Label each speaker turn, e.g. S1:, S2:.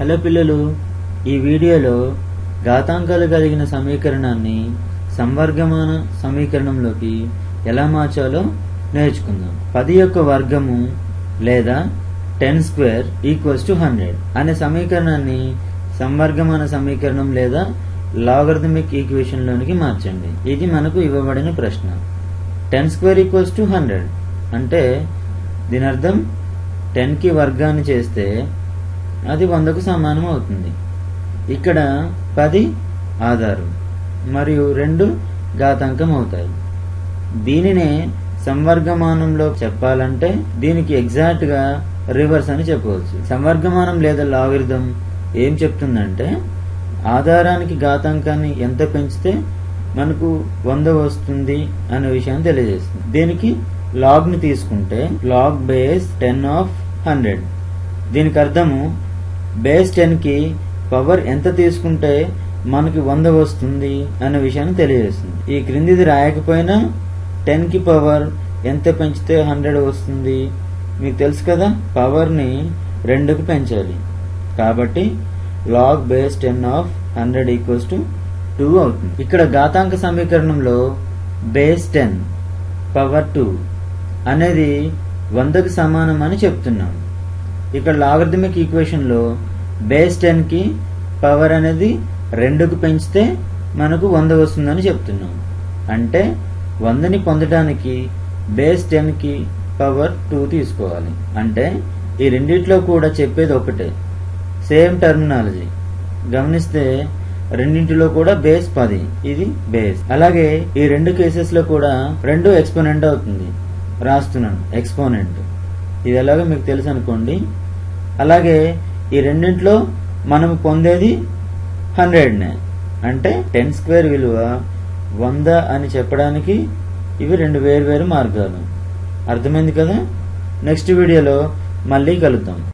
S1: Hello పిల్లలు ఈ వీడియోలో ఘాతాంకాలు కలిగిన సమీకరణాన్ని సంవర్గమాన సమీకరణంలోకి ఎలా మార్చాలో నేర్చుకుందాం. పది యొక్క వర్గము లేదా ten square equals to hundred అనే సమీకరణాన్ని సంవర్గమాన సమీకరణం లేదా లాగర్థమిక్ ఈక్వేషన్ లోనికి మార్చండి. ఇది మనకు ఇవ్వబడిన ప్రశ్న. Ten square equals to hundred అంటే దీని అర్థం టెన్కి వర్గాన్ని చేస్తే అది వందకు సమానం అవుతుంది. ఇక్కడ పది ఆధారం మరియు రెండు ఘాతాంకం అవుతాయి. దీనినే సంవర్గమానంలో చెప్పాలంటే దీనికి ఎగ్జాక్ట్గా రివర్స్ అని చెప్పవచ్చు. సంవర్గమానం లేదా లాగరిథం ఏం చెప్తుందంటే ఆధారానికి ఘాతాంకాన్ని ఎంత పెంచితే మనకు వంద వస్తుంది అనే విషయాన్ని తెలియజేస్తుంది. దీనికి లాగ్ని తీసుకుంటే log base ten of hundred దీనికి అర్థము బేస్ టెన్కి పవర్ ఎంత తీసుకుంటే మనకి వంద వస్తుంది అనే విషయాన్ని తెలియజేస్తుంది. ఈ క్రిందిది రాయకపోయినా టెన్కి పవర్ ఎంత పెంచితే హండ్రెడ్ వస్తుంది? మీకు తెలుసు కదా పవర్ని రెండుకు పెంచాలి. కాబట్టి log base ten of hundred equals to two అవుతుంది. ఇక్కడ ఘాతాంక సమీకరణంలో బేస్ టెన్ పవర్ టూ అనేది వందకు సమానం అని చెప్తున్నాం. ఇక్కడ లాగరిథమిక్ ఈక్వేషన్లో బేస్ టెన్కి పవర్ అనేది రెండుకు పెంచితే మనకు వంద వస్తుందని చెప్తున్నాం. అంటే వందని పొందడానికి బేస్ టెన్కి పవర్ టూ తీసుకోవాలి. అంటే ఈ రెండిట్లో కూడా చెప్పేది ఒకటే. Same terminology. గమనిస్తే రెండింటిలో కూడా బేస్ పది ఇది బేస్. అలాగే ఈ రెండు కేసెస్లో కూడా రెండు ఎక్స్పోనెంట్ అవుతుంది. రాస్తున్నాను ఎక్స్పోనెంట్. ఇది ఎలాగో మీకు తెలుసు అనుకోండి. అలాగే ఈ రెండింటిలో మనం పొందేది హండ్రెడ్నే. అంటే టెన్ స్క్వేర్ విలువ వంద అని చెప్పడానికి ఇవి రెండు వేరు వేరు మార్గాలు. అర్థమైంది కదా? నెక్స్ట్ వీడియోలో మళ్ళీ కలుద్దాం.